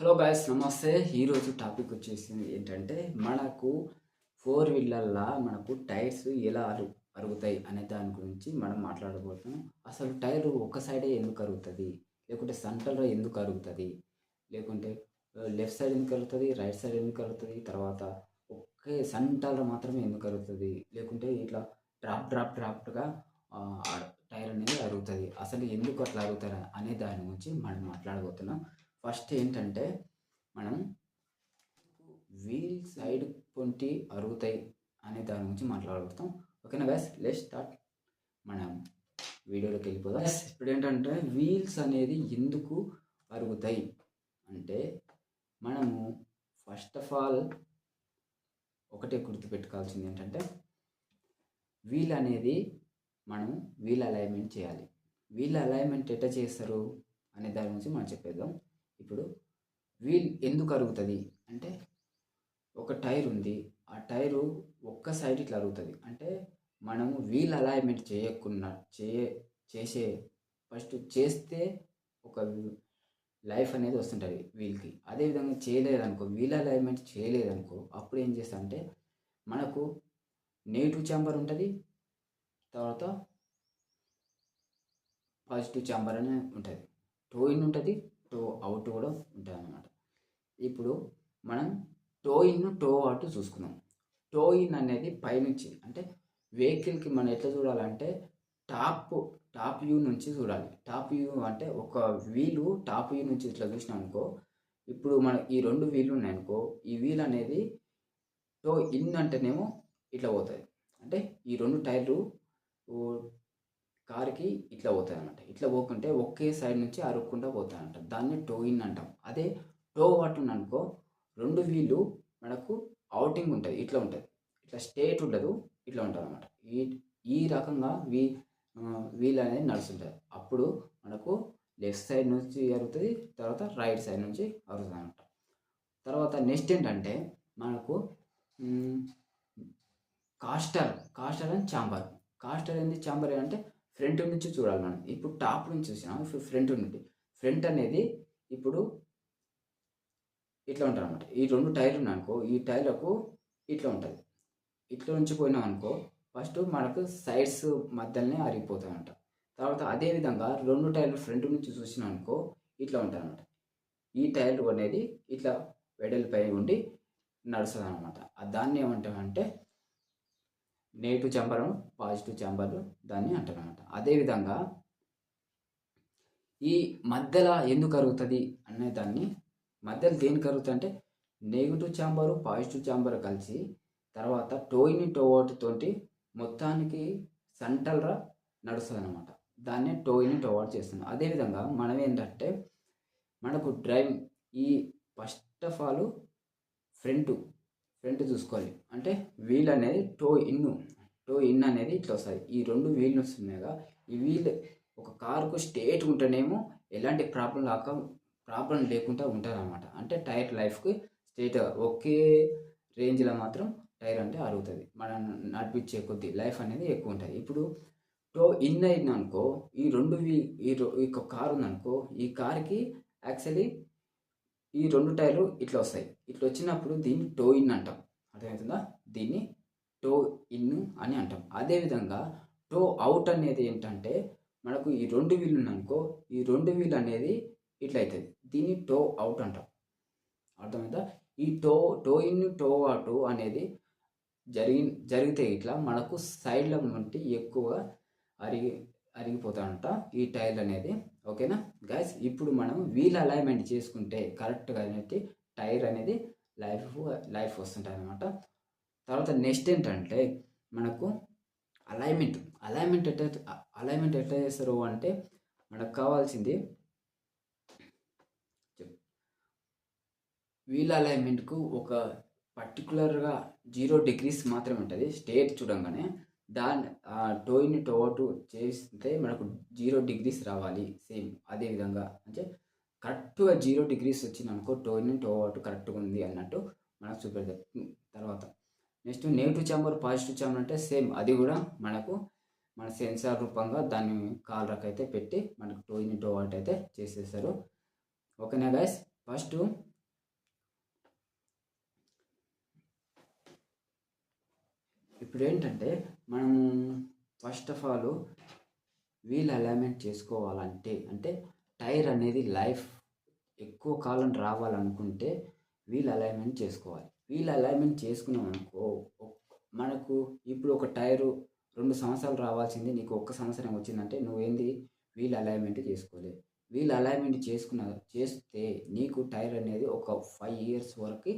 Hello guys నమస్తే. ఈరోజు topic వచ్చేసి ఏంటంటే మనకు ఫోర్ వీలర్లా మనకు టైర్స్ ఎలా అరు అరుగుతాయి అనే దాని గురించి మనం మాట్లాడబోతున్నాం. అసలు టైర్ ఒక సైడే ఎందుకు అరుగుతుంది? లేకుంటే సెంటర్లో ఎందుకు అరుగుతుంది? లేకుంటే లెఫ్ట్ సైడ్ ఎందుకు అరుగుతుంది? రైట్ సైడ్ ఎందుకు అరుగుతుంది? తర్వాత ఒకే సెంటర్లో మాత్రమే ఎందుకు అరుగుతుంది? లేకుంటే ఇట్లా డ్రాప్ డ్రాప్ డ్రాప్గా టైర్ అనేది అరుగుతుంది. అసలు ఎందుకు అట్లా అరుగుతారు అనే దాని గురించి మనం మాట్లాడబోతున్నాం. ఫస్ట్ ఏంటంటే మనం వీల్ సైడ్ పొంటి అరుగుతాయి అనే దాని గురించి మాట్లాడబోతాం ఓకేనా గైస్ లెట్ స్టార్ట్ మనం వీడియోలోకి వెళ్ళిపోదాం. ఇప్పుడు ఏంటంటే వీల్స్ అనేది ఎందుకు అరుగుతాయి? అంటే మనము ఫస్ట్ ఆఫ్ ఆల్ ఒకటే గుర్తుపెట్టుకోవాల్సింది ఏంటంటే వీల్ అనేది మనం వీల్ అలైన్మెంట్ చేయాలి. వీల్ అలైన్మెంట్ ఎట్లా చేస్తారు? అనే దాని గురించి మనం చెప్పేద్దాం. ఇప్పుడు వీల్ ఎందుకు అరుగుతుంది? అంటే ఒక టైర్ ఉంది. ఆ టైరు ఒక్క సైడ్ ఇట్లా అరుగుతుంది. అంటే మనము వీల్ అలైన్మెంట్ చేయకుండా చేయ చేసే ఫస్ట్ చేస్తే ఒక లైఫ్ అనేది వస్తుంటుంది వీల్కి. అదేవిధంగా చేయలేదనుకో వీల్ అలైన్మెంట్ చేయలేదనుకో అప్పుడు ఏం చేస్తా అంటే మనకు నెగిటివ్ ఛాంబర్ ఉంటుంది తర్వాత పాజిటివ్ ఛాంబర్ అనే ఉంటుంది. టోయిన్ ఉంటుంది టో అవుట్ కూడా ఉంటుంది అన్నమాట ఇప్పుడు మనం టో ఇన్ టో అవుట్ చూసుకుందాం. టో ఇన్ అనేది పైనుంచి అంటే వెహికల్కి మనం ఎట్లా చూడాలంటే టాప్ టాప్ వ్యూ నుంచి చూడాలి. టాప్ వ్యూ అంటే ఒక వీలు టాప్ వ్యూ నుంచి ఇట్లా చూసినాం అనుకో ఇప్పుడు మన ఈ రెండు వీలు ఉన్నాయనుకో ఈ వీల్ అనేది టో ఇన్ అంటేనేమో ఇట్లా పోతుంది. అంటే ఈ రెండు టైర్లు కారుకి ఇట్లా పోతుంది అనమాట ఇట్లా పోకుంటే ఒకే సైడ్ నుంచి అరుక్కుండా పోతాయి దాన్ని టో ఇన్ అంటాం. అదే టో పట్టుంది అనుకో రెండు వీళ్ళు మనకు అవుటింగ్ ఉంటుంది ఇట్లా ఉంటుంది. ఇట్లా స్టేట్ ఉండదు ఇట్లా ఉంటుంది అనమాట ఈ ఈ రకంగా వీ వీల్ అనేది నడుస్తుంటుంది. అప్పుడు మనకు లెఫ్ట్ సైడ్ నుంచి అరుగుతుంది తర్వాత రైట్ సైడ్ నుంచి అరుగుతుంది అనమాట తర్వాత నెక్స్ట్ ఏంటంటే మనకు caster caster and camber caster ఏంది? చాంబర్ అంటే ఫ్రంట్ నుంచి చూడాలి మనం. ఇప్పుడు టాప్ నుంచి చూసినాం ఫ్రంట్ నుండి. ఫ్రంట్ అనేది ఇప్పుడు ఇట్లా ఉంటుంది అనమాట ఈ రెండు టైర్లు ఉన్నాయనుకో ఈ టైర్లకు ఇట్లా ఉంటుంది. ఇట్లా నుంచి పోయినాం అనుకో ఫస్ట్ మనకు సైడ్స్ మధ్యలోనే అరిగిపోతాయంట తర్వాత అదేవిధంగా రెండు టైర్లు ఫ్రంట్ నుంచి చూసినాం అనుకో ఇట్లా ఉంటుంది అనమాట ఈ టైర్లు అనేది ఇట్లా వెడల్పై ఉండి నడుస్తుంది అనమాట దాన్ని ఏమంటామంటే నెగిటివ్ చాంబర్ పాజిటివ్ చాంబర్ దాన్ని అంటారు అనమాట అదేవిధంగా ఈ మధ్యలో ఎందుకు కరుగుతుంది అనే దాన్ని మధ్యలో దేనికి కరుగుతుంది అంటే నెగిటివ్ చాంబరు పాజిటివ్ చాంబర్ కలిసి తర్వాత టోయిని టోవోట్ తోటి మొత్తానికి సెంటర్గా నడుస్తుంది అనమాట దాన్నే టోయిని టోవోట్ చేస్తుంది అదేవిధంగా మనం ఏంటంటే మనకు డ్రైవింగ్ ఈ first of all front front చూసుకోవాలి. అంటే వీల్ అనేది టో ఇన్ టో ఇన్ అనేది ఇట్లా వస్తుంది. ఈ రెండు వీళ్ళు వస్తున్నాయిగా. ఈ వీల్ ఒక కారుకు స్టేట్ ఉంటేనేమో ఎలాంటి ప్రాబ్లం రాక ప్రాబ్లం లేకుండా ఉంటుంది అనమాట అంటే టైర్ లైఫ్కి స్టేట్ ఒకే రేంజ్లో మాత్రం టైర్ అంటే అరుగుతుంది. మనం నడిపించే కొద్ది లైఫ్ అనేది ఎక్కువ ఉంటుంది. ఇప్పుడు టో ఇన్ అయింది అనుకో ఈ రెండు వీ ఈ ఈ కారు ఉందనుకో ఈ కార్కి యాక్చువల్లీ ఈ రెండు టైర్లు ఇట్లా వస్తాయి. ఇట్లా వచ్చినప్పుడు దీన్ని టో ఇన్ అంటాం. అర్థమవుతుందా? దీన్ని టో ఇన్ అని అంటాం. అదేవిధంగా టో అవుట్ అనేది ఏంటంటే మనకు ఈ రెండు వీల్ ఉందనుకో ఈ రెండు వీల్ అనేది ఇట్లా అవుతుంది. దీన్ని టో అవుట్ అంటాం. అర్థమైందా ఈ toe toe in toe out అనేది జరిగి జరిగితే ఇట్లా మనకు సైడ్ల నుండి ఎక్కువగా అరిగి అరిగిపోతాడంట ఈ టైర్ అనేది. ఓకేనా? గైస్ ఇప్పుడు మనం వీల్ అలైన్మెంట్ చేసుకుంటే కరెక్ట్గా అనేది టైర్ అనేది లైఫ్ లైఫ్ వస్తుంటుంది అనమాట తర్వాత నెక్స్ట్ ఏంటంటే మనకు అలైన్మెంట్ అలైన్మెంట్ ఎట్లా అలైన్మెంట్ ఎట్లా చేస్తారు అంటే మనకు కావాల్సింది వీల్ అలైన్మెంట్కు ఒక పర్టికులర్గా జీరో డిగ్రీస్ మాత్రమే ఉంటుంది. స్టేట్ చూడంగానే దాన్ని టోయిని టోటు చేస్తే మనకు జీరో డిగ్రీస్ రావాలి సేమ్ అదే విధంగా. అంటే కరెక్ట్గా జీరో డిగ్రీస్ వచ్చింది అనుకో టోయిని టోటు కరెక్ట్గా ఉంది అన్నట్టు మనకు చూపెడతారు. తర్వాత next negative camber positive camber అంటే సేమ్ అది కూడా మనకు మన సెన్సార్ రూపంగా దాన్ని కాలర్కి అయితే పెట్టి మనకు టోయిని టోవాట్ అయితే చేసేస్తారు. ఓకేనా గైస్ ఫస్ట్ ఇప్పుడు ఏంటంటే మనం first of all wheel alignment చేసుకోవాలంటే అంటే టైర్ అనేది లైఫ్ ఎక్కువ కాలం రావాలనుకుంటే వీల్ అలైన్మెంట్ చేసుకోవాలి. వీల్ అలైన్మెంట్ చేసుకున్నాం అనుకో మనకు ఇప్పుడు ఒక టైరు రెండు సంవత్సరాలు రావాల్సింది నీకు ఒక్క సంవత్సరం వచ్చిందంటే నువ్వేంది? వీల్ అలైన్మెంట్ చేసుకోలేదు వీల్ అలైన్మెంట్ చేసుకున్న చేస్తే నీకు టైర్ అనేది ఒక ఫైవ్ ఇయర్స్ వరకు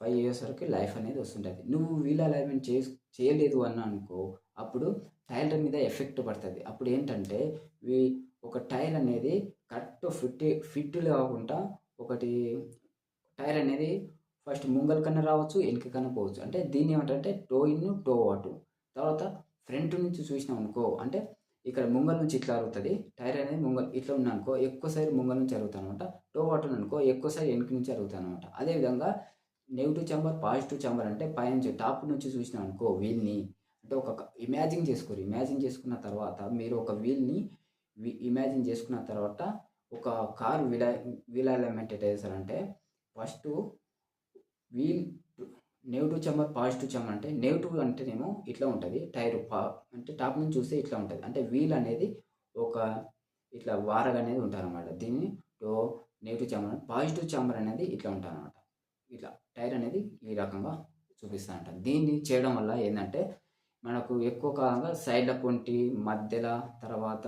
ఫైవ్ ఇయర్స్ వరకు లైఫ్ అనేది వస్తుంటుంది. నువ్వు వీల్ అలైన్మెంట్ చే చేయలేదు అన్న అనుకో అప్పుడు టైర్ మీద ఎఫెక్ట్ పడుతుంది. అప్పుడు ఏంటంటే ఒక టైర్ అనేది కరెక్ట్ ఫిట్ ఫిట్ కాకుండా ఒకటి టైర్ అనేది ఫస్ట్ ముంగల్ కన్నా రావచ్చు వెనక కన్నా పోవచ్చు. అంటే దీన్ని ఏమంటారంటే టో ఇన్ టో అవుట్ తర్వాత ఫ్రంట్ నుంచి చూసినాం అనుకో అంటే ఇక్కడ ముంగల్ నుంచి ఇట్లా అరుగుతుంది. టైర్ అనేది ముంగల్ ఇట్లా ఉన్నానుకో ఎక్కువ సైడ్ ముంగల్ నుంచి అరుగుతాను అనమాట టో వాటర్ అనుకో ఎక్కువ సైడ్ వెనక నుంచి అరుగుతాను అనమాట అదేవిధంగా నెగిటివ్ చాంబర్ పాజిటివ్ చాంబర్ అంటే పైనుంచి టాప్ నుంచి చూసినాం అనుకో వీల్ని అంటే ఒక ఇమాజిన్ చేసుకోరు. ఇమాజిన్ చేసుకున్న తర్వాత మీరు ఒక వీల్ని ఇమాజిన్ చేసుకున్న తర్వాత ఒక కార్ విల వీల్ అలైన్మెంట్ ఎట్లా చేస్తారంటే first wheel negative camber positive camber అంటే నెగిటివ్ అంటేనేమో ఇట్లా ఉంటుంది. టైర్ పా అంటే టాప్ నుంచి చూస్తే ఇట్లా ఉంటుంది. అంటే వీల్ అనేది ఒక ఇట్లా వారగా అనేది ఉంటారనమాట దీన్ని నెగిటివ్ చాంబర్ పాజిటివ్ చాంబర్ అనేది ఇట్లా ఉంటుంది అనమాట ఇట్లా టైర్ అనేది ఈ రకంగా చూపిస్తానంట దీన్ని చేయడం వల్ల ఏంటంటే మనకు ఎక్కువ కాలంగా సైడ్ల పొంటి మధ్యలో తర్వాత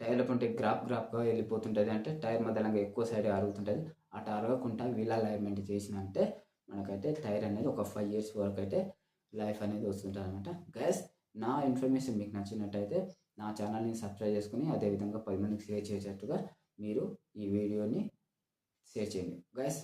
టైర్ల పొంటి గ్రాప్ గ్రాప్గా వెళ్ళిపోతుంటుంది. అంటే టైర్ మధ్యలో ఎక్కువ సైడ్ అరుగుతుంటుంది అటు అరగకుండా వీల్ అలైన్మెంట్ చేసినంటే మనకైతే టైర్ అనేది ఒక ఫైవ్ ఇయర్స్ వరకు అయితే లైఫ్ అనేది వస్తుంటుంది అనమాట గ్యాస్ నా ఇన్ఫర్మేషన్ మీకు నచ్చినట్టయితే నా ఛానల్ని సబ్స్క్రైబ్ చేసుకుని అదేవిధంగా పది మందికి షేర్ చేసేటట్టుగా మీరు ఈ వీడియోని షేర్ చేయండి గ్యాస్